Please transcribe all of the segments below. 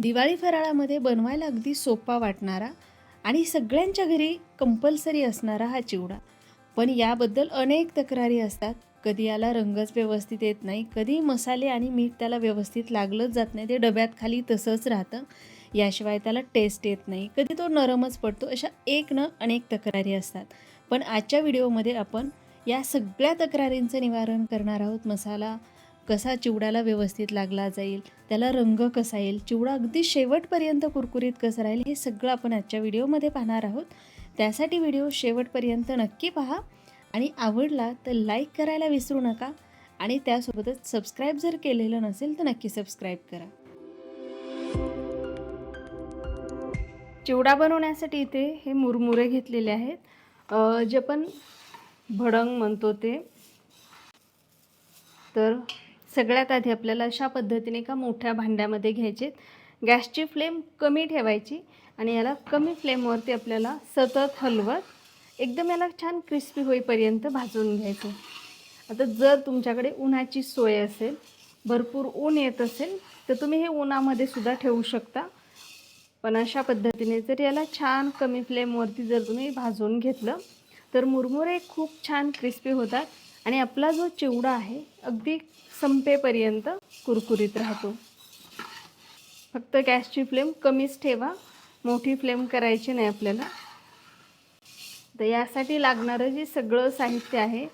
दिवाळी फराळामध्ये बनवायला अगदी सोपा वाटणारा आणि सगळ्यांच्या घरी कंपल्सरी असणारा हा चिवडा. पण याबद्दल अनेक तक्रारी असतात. कधी याला रंगच व्यवस्थित येत नाही कधी मसाले आणि मीठ त्याला व्यवस्थित लागलंच जात नाही ते डब्यात खाली तसंच राहतं. याशिवाय त्याला टेस्ट येत नाही. कधी तो नरमच पडतो अशा एक न अनेक तक्रारी असतात. पण आजच्या व्हिडिओमध्ये आपण या सगळ्या तक्रारींचं निवारण करणार आहोत. मसाला कसा चिवड्याला व्यवस्थित लागला जाईल त्याला रंग कसा येईल चिवडा अगदी शेवटपर्यंत कुरकुरीत कसं राहील हे सगळं आपण आजच्या व्हिडिओमध्ये पाहणार आहोत. त्यासाठी व्हिडिओ शेवटपर्यंत नक्की पहा. आणि आवडला तर लाईक करायला विसरू नका. आणि त्यासोबतच सबस्क्राईब जर केलेलं नसेल तर नक्की सबस्क्राईब करा. चिवडा बनवण्यासाठी इथे हे मुरमुरे घेतलेले आहेत. जे पण भडंग म्हणतो ते. तर सगळ्यात आधी आपल्याला अशा पद्धतीने का मोठ्या भांड्यामध्ये घ्यायचे. गॅसची फ्लेम कमी ठेवायची आणि याला कमी फ्लेमवरती आपल्याला सतत हलवत एकदम याला छान क्रिस्पी होईपर्यंत भाजून घ्यायचं. आता जर तुमच्याकडे उन्हाची सोय असेल भरपूर ऊन येत असेल तर तुम्ही हे उन्हामध्ये सुद्धा ठेवू शकता. पण अशा पद्धतीने जर याला छान कमी फ्लेमवरती जर तुम्ही भाजून घेतलं तर मुरमुरे खूप छान क्रिस्पी होतात. आणि आपला जो चिवडा आहे अगदी संपेपर्यंत कुरकुरीत राहतो. फक्त गॅसची फ्लेम कमीच ठेवा मोठी फ्लेम करायची नाही आपल्याला. तर यासाठी लागणारं जे सगळं साहित्य आहे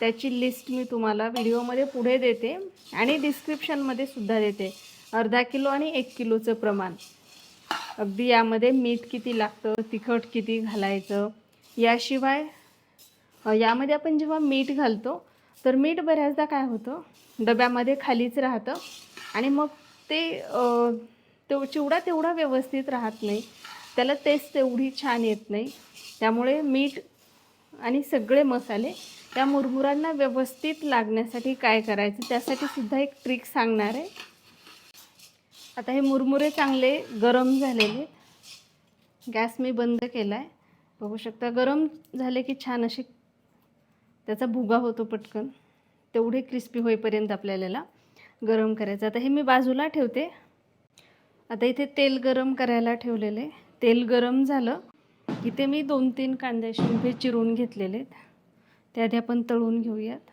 त्याची लिस्ट मी तुम्हाला व्हिडिओमध्ये पुढे देते आणि डिस्क्रिप्शनमध्ये सुद्धा देते. अर्धा किलो आणि एक किलोचं प्रमाण. अगदी यामध्ये मीठ किती लागतं तिखट किती घालायचं याशिवाय यामध्ये आपण जेव्हा मीठ घालतो तर मीठ बऱ्याचदा काय होतं? डब्यामध्ये खालीच राहतं आणि मग ते तो चिवडा तेवढा व्यवस्थित राहत नाही. त्याला टेस्ट तेवढी छान येत नाही. त्यामुळे मीठ आणि सगळे मसाले त्या मुरमुरांना व्यवस्थित लागण्यासाठी काय करायचं त्यासाठी सुद्धा एक ट्रिक सांगणार आहे. आता हे मुरमुरे चांगले गरम झालेले गॅस मी बंद केला आहे बघू शकता गरम झाले की छान असे त्याचा भुगा होतो पटकन. तेवढे क्रिस्पी होईपर्यंत आपल्याला गरम करायचं. आता हे मी बाजूला ठेवते. आता इथे तेल गरम करायला ठेवलेले. तेल गरम झालं इथे मी दोन तीन कांदे शिंपे चिरून घेतलेले आहेत त्या आधी आपण तळून घेऊयात.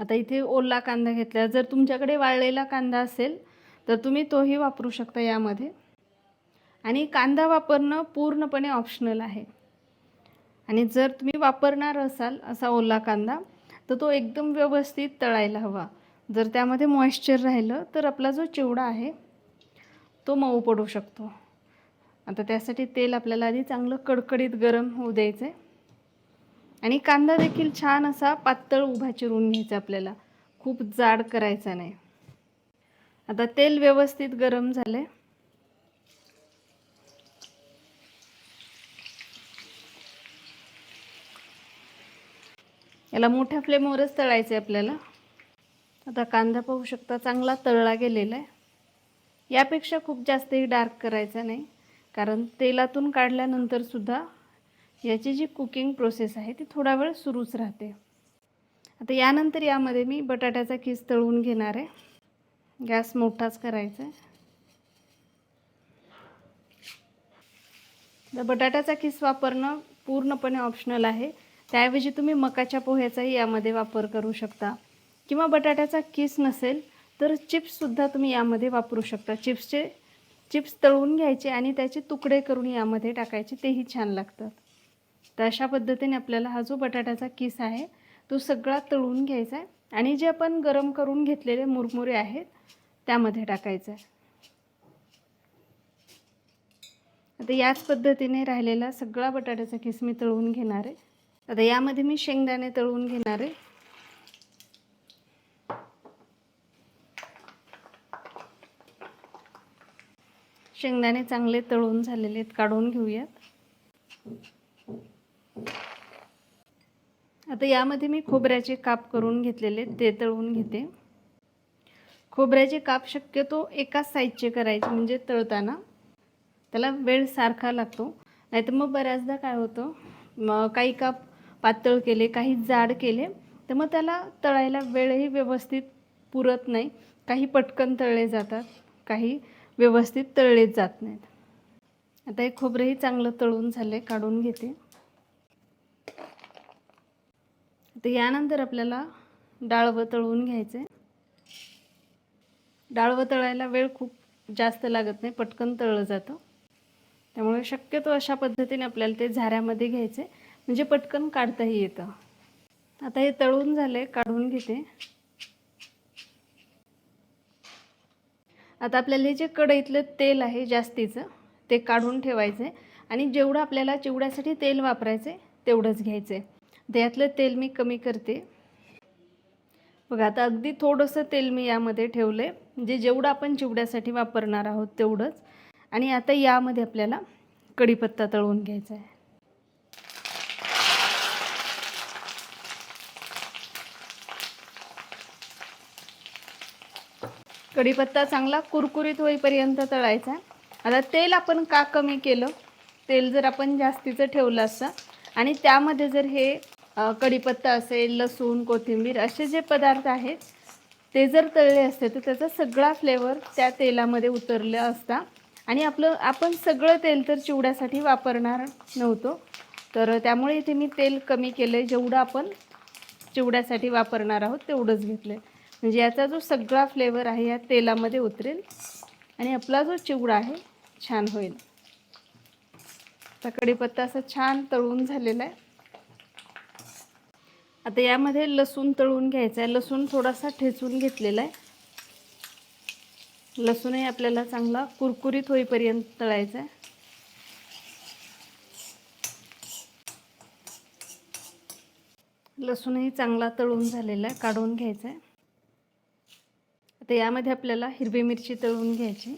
आता इथे ओला कांदा घेतला. जर तुमच्याकडे वाळलेला कांदा असेल तर तुम्ही तोही वापरू शकता यामध्ये. आणि कांदा वापरणं पूर्णपणे ऑप्शनल आहे. आणि जर तुम्ही वापरणार असाल असा ओला कांदा तर तो एकदम व्यवस्थित तळायला हवा. जर त्यामध्ये मॉइश्चर राहिलं तर आपला जो चिवडा आहे तो मऊ पडू शकतो. आता त्यासाठी तेल आपल्याला आधी चांगलं कडकडीत गरम होऊ द्यायचं आहे आणि कांदा देखील छान असा पातळ उभा चिरून घ्यायचा आपल्याला. खूप जाड करायचा नाही. आता तेल व्यवस्थित गरम झालं आहे याला मोठ्या फ्लेमवरच तळायचं आहे आपल्याला. आता कांदा पाहू शकता चांगला तळला गेलेला आहे यापेक्षा खूप जास्तही डार्क करायचा नाही कारण तेलातून काढल्यानंतरसुद्धा याची जी कुकिंग प्रोसेस आहे ती थोडा वेळ सुरूच राहते. आता यानंतर यामध्ये मी बटाट्याचा किस तळून घेणार आहे. गॅस मोठाच करायचा आहे तर बटाट्याचा किस वापरणं पूर्णपणे ऑप्शनल आहे. त्याऐवजी तुम्ही मकाच्या पोह्याचाही यामध्ये वापर करू शकता. किंवा बटाट्याचा किस नसेल तर चिप्ससुद्धा तुम्ही यामध्ये वापरू शकता. चिप्सचे चिप्स तळून घ्यायचे आणि त्याचे तुकडे करून यामध्ये टाकायचे तेही छान लागतात. तर अशा पद्धतीने आपल्याला हा जो बटाट्याचा किस आहे तो सगळा तळून घ्यायचा आहे आणि जे आपण गरम करून घेतलेले मुरमुरे आहेत त्यामध्ये टाकायचं आहे. आता याच पद्धतीने राहिलेला सगळा बटाट्याचा किस मी तळून घेणार आहे. आता यामध्ये मी शेंगदाणे तळून घेणार आहे. शेंगदाणे चांगले तळून झालेले आहेत काढून घेऊयात. आता यामध्ये मी खोबऱ्याचे काप करून घेतलेले आहेत, ते तळून घेते. खोबऱ्याचे काप शक्यतो एकाच साईजचे करायचे म्हणजे तळताना. त्याला वेळ सारखा लागतो. नाहीतर मग बऱ्याचदा काय होतं मग काही काप पातळ केले काही जाड केले तर मग त्याला तळायला वेळही व्यवस्थित पुरत नाही. काही पटकन तळले जातात काही व्यवस्थित तळले जात नाहीत. आता हे खोबरंही चांगलं तळून झाले काढून घेते. तर यानंतर आपल्याला डाळवं तळून घ्यायचं आहे डाळवं तळायला वेळ खूप जास्त लागत नाही पटकन तळलं जातं. त्यामुळे शक्यतो अशा पद्धतीने आपल्याला ते झाऱ्यामध्ये घ्यायचे म्हणजे पटकन काढताही येतं. आता हे तळून झालं आहे काढून घेते. आता आपल्याला हे जे कढईतलं तेल आहे जास्तीचं ते काढून ठेवायचं आहे आणि जेवढं आपल्याला चिवड्यासाठी तेल वापरायचं आहे तेवढंच घ्यायचं आहे त्यातलं तेल मी कमी करते. बघा आता अगदी थोडंसं तेल मी यामध्ये ठेवलं आहे म्हणजे जेवढं आपण चिवड्यासाठी वापरणार आहोत तेवढंच. आणि आता यामध्ये आपल्याला कढीपत्ता तळून घ्यायचा आहे कढीपत्ता चांगला कुरकुरीत होईपर्यंत तळायचा. आता तेल आपण का कमी केलं? तेल जर आपण जास्तीचं ठेवलं असतं आणि त्यामध्ये जर हे कढीपत्ता असेल लसूण कोथिंबीर असे जे पदार्थ आहेत ते जर तळले असते तर त्याचा सगळा फ्लेवर त्या तेलामध्ये उतरला असता. आणि आपलं आपण सगळं तेल तर चिवड्यासाठी वापरणार नव्हतो. तर त्यामुळे इथे मी तेल कमी केलं आहे जेवढं आपण चिवड्यासाठी वापरणार आहोत तेवढंच घेतलं आहे म्हणजे याचा जो सगळा फ्लेवर आहे या तेलामध्ये उतरेल. आणि आपला जो चिवडा आहे छान होईल. आता कढीपत्ता असा छान तळून झालेला आहे. आता यामध्ये लसूण तळून घ्यायचा आहे. लसूण थोडासा ठेचून घेतलेला आहे. लसूणही आपल्याला चांगला कुरकुरीत होईपर्यंत तळायचा आहे. लसूणही चांगला तळून झालेला आहे. काढून घ्यायचा आहे. आता यामध्ये आपल्याला हिरवी मिरची तळून घ्यायची.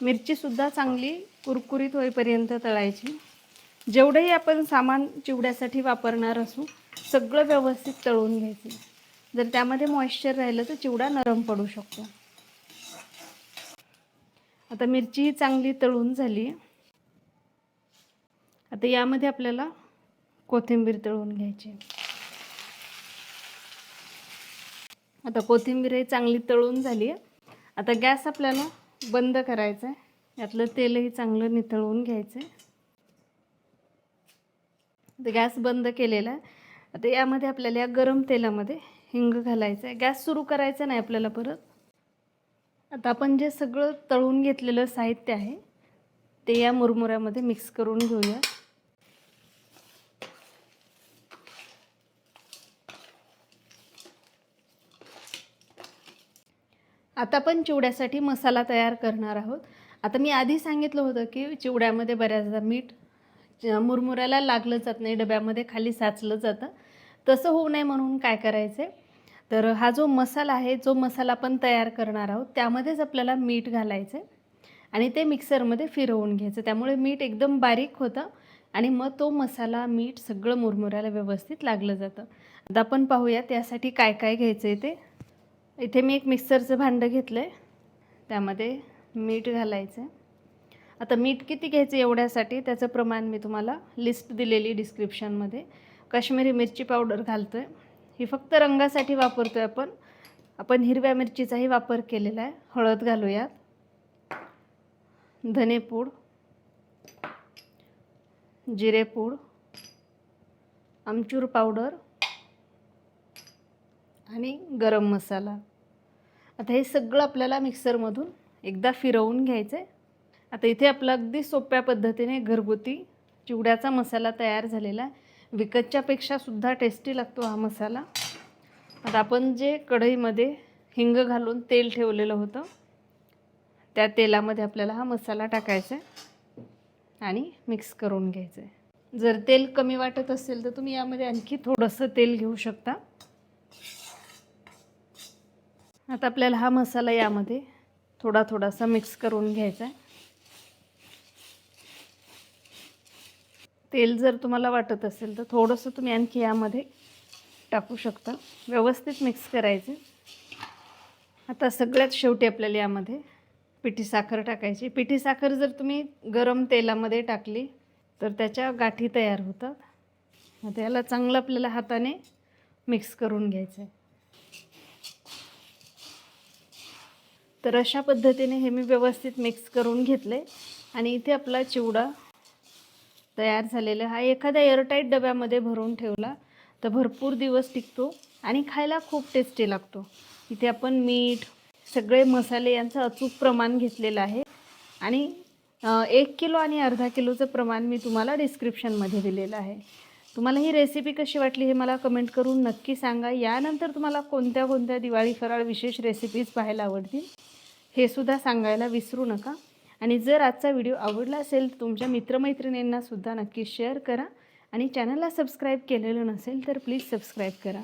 मिरचीसुद्धा चांगली कुरकुरीत होईपर्यंत तळायची. जेवढंही आपण सामान चिवड्यासाठी वापरणार असू सगळं व्यवस्थित तळून घ्यायचं. जर त्यामध्ये मॉइश्चर राहिलं तर चिवडा नरम पडू शकतो. आता मिरची ही चांगली तळून झाली. आता यामध्ये आपल्याला कोथिंबीर तळून घ्यायची. आता कोथिंबीरही चांगली तळून झाली आहे. आता गॅस आपल्याला बंद करायचा आहे. यातलं तेलही चांगलं नितळून घ्यायचं आहे आता गॅस बंद केलेला आहे. आता यामध्ये आपल्याला या गरम तेलामध्ये हिंग घालायचं आहे. गॅस सुरू करायचा नाही आपल्याला परत. आता आपण जे सगळं तळून घेतलेलं साहित्य आहे ते या मुरमुऱ्यामध्ये मिक्स करून घेऊया. आता पण चिवड्यासाठी मसाला तयार करणार आहोत. आता मी आधी सांगितलं होतं की चिवड्यामध्ये बऱ्याचदा मीठ मुरमुऱ्याला लागलं जात नाही डब्यामध्ये खाली साचलं जातं. तसं होऊ नये म्हणून काय करायचं आहे तर हा जो मसाला आहे जो मसाला आपण तयार करणार आहोत त्यामध्येच आपल्याला मीठ घालायचं आहे आणि ते मिक्सरमध्ये फिरवून घ्यायचं त्यामुळे मीठ एकदम बारीक होतं आणि मग तो मसाला मीठ सगळं मुरमुऱ्याला व्यवस्थित लागलं जातं. आता आपण पाहूया त्यासाठी काय काय घ्यायचं आहे ते. इथे मी एक मिक्सरचं भांडं घेतलं आहे त्यामध्ये मीठ घालायचं. आता मीठ किती घ्यायचं एवढ्यासाठी? त्याचं प्रमाण मी तुम्हाला लिस्ट दिलेली डिस्क्रिप्शनमध्ये काश्मीरी मिरची पावडर घालतो आहे ही फक्त रंगासाठी वापरतो आहे आपण. आपण हिरव्या मिरचीचाही वापर केलेला आहे. हळद घालूयात. धनेपूड जिरेपूड आमचूर पावडर आणि गरम मसाला. आता हे सगळं आपल्याला मिक्सरमधून एकदा फिरवून घ्यायचं आहे. आता इथे आपला अगदी सोप्या पद्धतीने घरगुती चिवड्याचा मसाला तयार झालेला आहे. विकतच्यापेक्षा सुद्धा टेस्टी लागतो हा मसाला. आता आपण जे कढईमध्ये हिंग घालून तेल ठेवलेलं होतं त्या तेलामध्ये आपल्याला हा मसाला टाकायचा आहे आणि मिक्स करून घ्यायचं आहे. जर तेल कमी वाटत असेल तर तुम्ही यामध्ये आणखी थोडंसं तेल घेऊ शकता. आता आपल्याला हा मसाला यामध्ये थोडा थोडासा मिक्स करून घ्यायचा आहे. तेल जर तुम्हाला वाटत असेल तर थोडंसं तुम्ही आणखी यामध्ये टाकू शकता. व्यवस्थित मिक्स करायचे. आता सगळ्यात शेवटी आपल्याला यामध्ये पिठी साखर टाकायची. पिठी साखर जर तुम्ही गरम तेलामध्ये टाकली तर त्याच्या गाठी तयार होतात. आता याला चांगलं आपल्याला हाताने मिक्स करून घ्यायचं आहे. तर अशा पद्धतीने हे मी व्यवस्थित मिक्स करून घेतले. आणि इथे आपला चिवडा तयार झालेला हा एखाद्या एअरटाईट डब्यामध्ये भरून ठेवला तर भरपूर दिवस टिकतो आणि खायला खूप टेस्टी लागतो. इथे आपण मीठ सगळे मसाले यांचं अचूक प्रमाण घेतलेलं आहे. आणि एक किलो आणि अर्धा किलोचं प्रमाण मी तुम्हाला डिस्क्रिप्शनमध्ये दिलेलं आहे. तुम्हाला ही रेसिपी कशी वाटली हे मला कमेंट करून नक्की सांगा. यानंतर तुम्हाला कोणत्या कोणत्या दिवाळी फराळ विशेष रेसिपीज पाहायला आवडतील हे सुद्धा सांगायला विसरू नका. आणि जर आजचा व्हिडिओ आवडला असेल तर तुमच्या मित्रमैत्रिणींनासुद्धा नक्की शेअर करा. आणि चॅनलला सबस्क्राईब केलेलं नसेल तर प्लीज सबस्क्राईब करा.